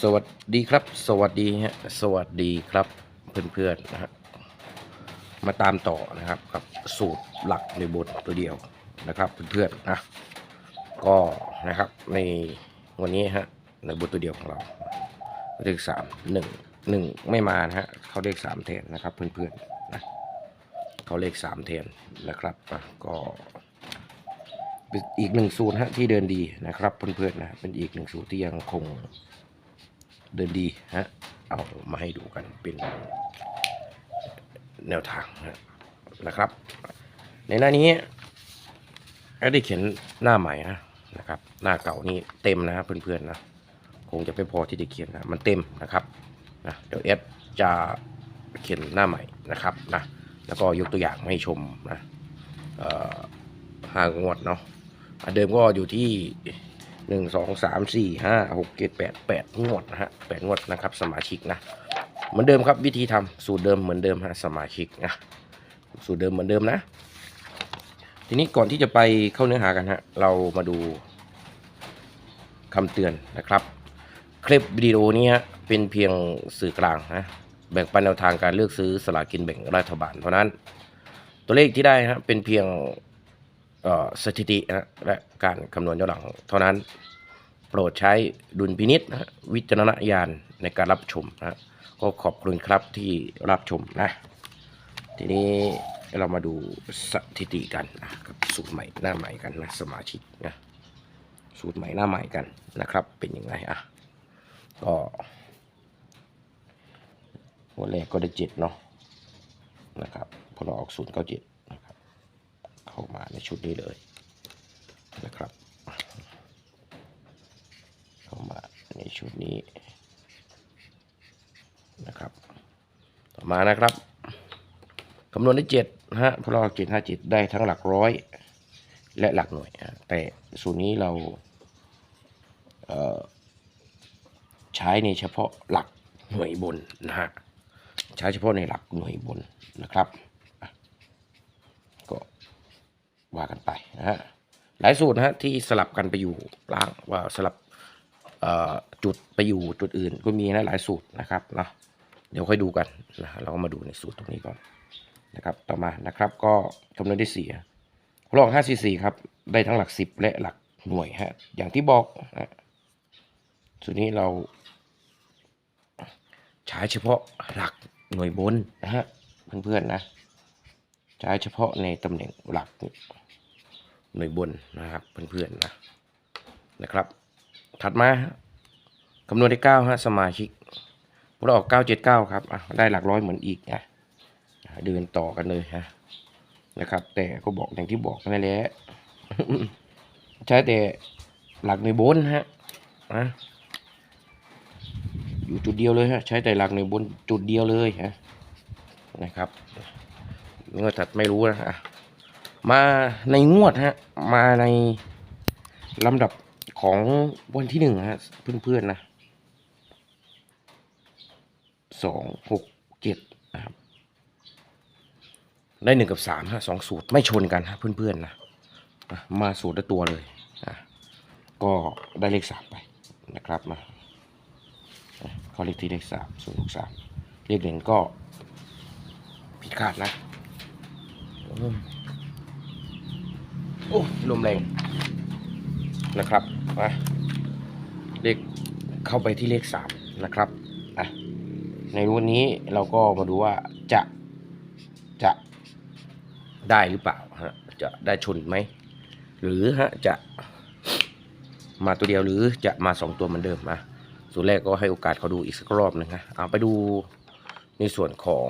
สวัสดีครับ สวัสดีฮะสวัสดีครับเพื่อนๆนะฮะมาตามต่อนะครับกับสูตรหลักในบทตัวเดียวนะครับเพื่อนๆนะก็นะครับในวันนี้ฮะในบทตัวเดียวของเราเลขสามหนึ่งหนึ่งไม่มานะฮะเขาเลขสามแทนนะครับเพื่อนๆนะเขาเลขสามแทนนะครับก็ เป็นอีกหนึ่งสูตรฮะที่เดินดีนะครับเพื่อนๆนะเป็นอีกหนึ่งสูตรที่ยังคงเดินดีฮะเอามาให้ดูกันเป็นแนวทางนะครับ ในหน้านี้แอดได้เขียนหน้าใหม่นะนะครับ หน้าเก่านี่เต็มนะเพื่อนๆนะคงจะไม่พอที่จะเขียนนะมันเต็มนะครับนะเดี๋ยวแอดจะเขียนหน้าใหม่นะครับนะแล้วก็ยกตัวอย่างให้ชมนะเอ่อ ห้างวดเนาะอันเดิมก็อยู่ที่หนึ่งสองสามสี่ห้าหกเจ็ดแปดแปดงวดนะฮะแปดงวดนะครับ สมาชิกนะเหมือนเดิมครับวิธีทำสูตรเดิมเหมือนเดิมฮะสมาชิกนะสูตรเดิมเหมือนเดิมนะ ทีนี้ก่อนที่จะไปเข้าเนื้อหากันฮะเรามาดูคำเตือนนะครับ คลิปวิดีโอนี้เป็นเพียงสื่อกลางนะแบ่งปันแนวทางการเลือกซื้อสลากกินแบ่งรัฐบาลเท่านั้น ตัวเลขที่ได้ฮะเป็นเพียง สถิตินะและการคำนวณย้อนหลังเท่านั้น โปรดใช้ดุลพินิษนะวิจารณญาณในการรับชมนะก็ขอบคุณครับที่รับชมนะ ทีนี้เรามาดูสถิติกันนะกับสูตรใหม่หน้าใหม่กันนะสมาชิกนะสูตรใหม่หน้าใหม่กันนะครับ เป็นยังไงอะก็วันแรกก็ได้เจ็ดเนาะนะครับพอเราออกศูนย์เก้าเจ็ด เข้ามาในชุดนี้เลยนะครับ เข้ามาในชุดนี้นะครับ ต่อมานะครับคำนวณได้เจ็ดฮะพอเราเจ็ดห้าเจ็ดได้ทั้งหลักร้อยและหลักหน่วย แต่สูตรนี้เราเใช้ในเฉพาะหลักหน่วยบนนะฮะใช้เฉพาะในหลักหน่วยบนนะครับอะก็ ว่ากันไปนะฮะหลายสูตรนะฮะที่สลับกันไปอยู่ล่างว่าสลับจุดไปอยู่จุดอื่นก็มีนะหลายสูตรนะครับเนาะเดี๋ยวค่อยดูกันนะเราก็มาดูในสูตรตรงนี้ก่อนนะครับต่อมานะครับก็คำนวณได้สี่ลองห้าสี่สี่ครับได้ทั้งหลักสิบและหลักหน่วยฮะอย่างที่บอกนะสูตรนี้เราใช้เฉพาะหลักหน่วยบนนะฮะเพื่อนๆนะใช้เฉพาะในตำแหน่งหลัก หน่วยบนนะครับเพื่อนๆนะนะครับ ถัดมาคำนวณได้เก้าฮะสมาชิกพวกเราออกเก้าเจ็ดเก้าครับอะได้หลักร้อยเหมือนอีกนะเดินต่อกันเลยฮะนะครับ แต่ก็บอกอย่างที่บอกนั่นแหละใช้แต่หลักหน่วยบนฮะนะอยู่จุดเดียวเลยฮะใช้แต่หลักหน่วยบนจุดเดียวเลยฮะนะครับงวดถัดไม่รู้นะอะ มาในงวดฮะ มาในลำดับของวันที่หนึ่งฮะ เพื่อนๆนะสองหกเจ็ดนะครับ ได้หนึ่งกับสามฮะสองสูตรไม่ชนกันฮะ เพื่อนๆนะมาสูตรละตัวเลยอะก็ได้เลขสามไปนะครับมาอะเขาเลขที่เลขสามศูนย์หกสามเลขหนึ่งก็ผิดคาดนะ โอ้ลมแรงนะครับมาเลขเข้าไปที่เลขสามนะครับอะในวันนี้เราก็มาดูว่าจะจะได้หรือเปล่าฮะจะได้ชนไหมหรือฮะจะมาตัวเดียวหรือจะมาสองตัวเหมือนเดิมนะส่วนแรกก็ให้โอกาสเขาดูอีกสักรอบหนึงนะเอาไปดูในส่วนของ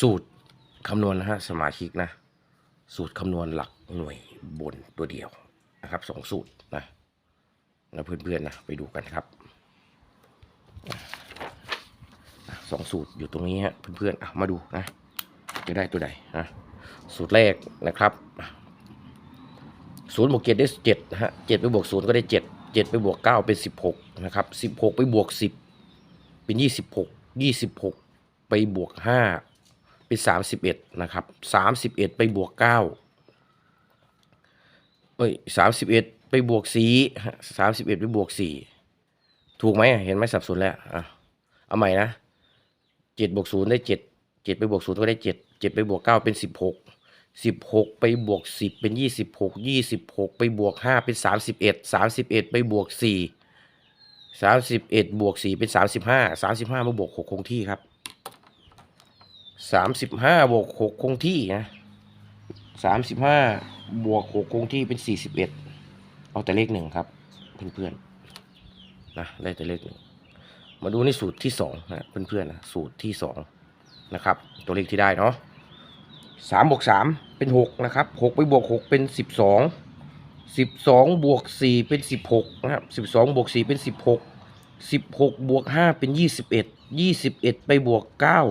สูตรคำนวณนะฮะสมาชิกนะ สูตรคำนวณหลักหน่วยบนตัวเดียวนะครับสองสูตรนะนะเพื่อนๆนะไปดูกันครับสองสูตรอยู่ตรงนี้ฮะเพื่อนๆอะมาดูนะจะได้ตัวใดนะสูตรแรกนะครับศูนย์บวกเจ็ดได้เจ็ดนะฮะเจ็ดไปบวกศูนย์ก็ได้เจ็ดเจ็ดไปบวกเก้าเป็นสิบหกนะครับสิบหกไปบวกสิบเป็นยี่สิบหกยี่สิบหกไปบวกห้า เป็นสามสิบเอ็ดนะครับสามสิบเอ็ดไปบวกเก้าเอ้ยสามสิบเอ็ดไปบวกสี่สามสิบเอ็ดไปบวกสี่ถูกไหมเห็นไหมสับสนแล้วอะเอาใหม่นะเจ็ดบวกศูนย์ได้เจ็ดเจ็ดไปบวกศูนย์ก็ได้เจ็ดเจ็ดไปบวกเก้าเป็นสิบหกสิบหกไปบวกสิบเป็นยี่สิบหกยี่สิบหกไปบวกห้าเป็นสามสิบเอ็ดสามสิบเอ็ดไปบวกสี่สามสิบเอ็ดบวกสี่เป็นสามสิบห้าสามสิบห้ามาบวกหกคงที่ครับ สามสิบห้าบวกหกคงที่นะสามสิบห้าบวกหกคงที่เป็นสี่สิบเอ็ดเอาแต่เลขหนึ่งครับ เพื่อนๆนะได้แต่เลขหนึ่งมาดูในสูตรที่สองนะเพื่อนๆนะสูตรที่สองนะครับ ตัวเลขที่ได้เนาะสามบวกสามเป็นหกนะครับหกไปบวกหกเป็นสิบสองสิบสองบวกสี่เป็นสิบหกนะครับสิบสองบวกสี่เป็นสิบหกสิบหกบวกห้าเป็นยี่สิบเอ็ดยี่สิบเอ็ดไปบวกเก้า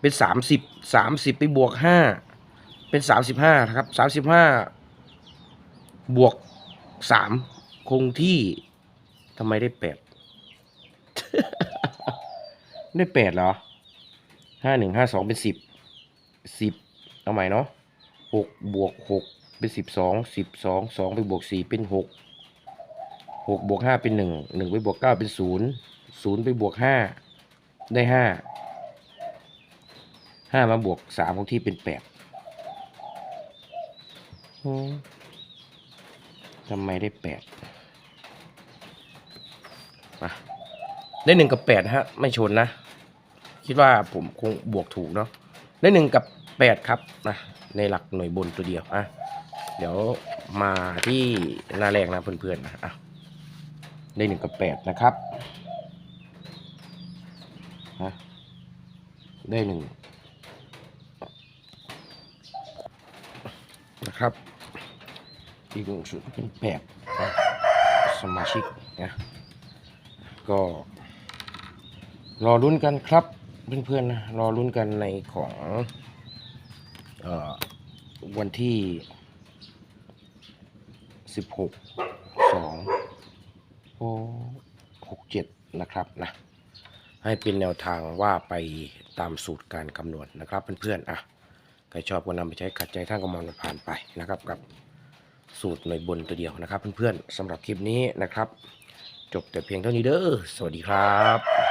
เป็นสามสิบสามสิบไปบวกห้าเป็นสามสิบห้าครับสามสิบห้าบวกสามคงที่ทำไมได้แปดได้แปดเหรอห้าหนึ่งห้าสองเป็นสิบสิบเอาใหม่เนาะหกบวกหกเป็นสิบสองสิบสองสองไปบวกสี่เป็นหกหกบวกห้าเป็นหนึ่งหนึ่งไปบวกเก้าเป็นศูนย์ศูนย์ไปบวกห้าได้ห้า ห้ามาบวกสามคงที่เป็นแปดทำไมได้แปดมาได้หนึ่งกับแปดฮะ ไม่ชนนะ คิดว่าผมคงบวกถูกเนาะได้หนึ่งกับแปดครับนะในหลักหน่วยบนตัวเดียวอะเดี๋ยวมาที่หน้าแรกนะเพื่อนๆนะอะได้หนึ่งกับแปดนะครับฮะได้หนึ่งนะ ครับ อีกหนึ่งชุดเป็นแปดนะสมาชิกนะก็รอลุ้นกันครับเพื่อนๆนะรอลุ้นกันในของออวันที่สิบหกสองหกเจ็ดนะครับนะให้เป็นแนวทางว่าไปตามสูตรการคำนวณนะครับเพื่อนๆอะ ใครชอบก็นำไปใช้ขัดใจท่านก็มองผ่านไปนะครับกับสูตรหน่วยบนตัวเดียวนะครับ เพื่อนๆสำหรับคลิปนี้นะครับ จบแต่เพียงเท่านี้เด้อสวัสดีครับ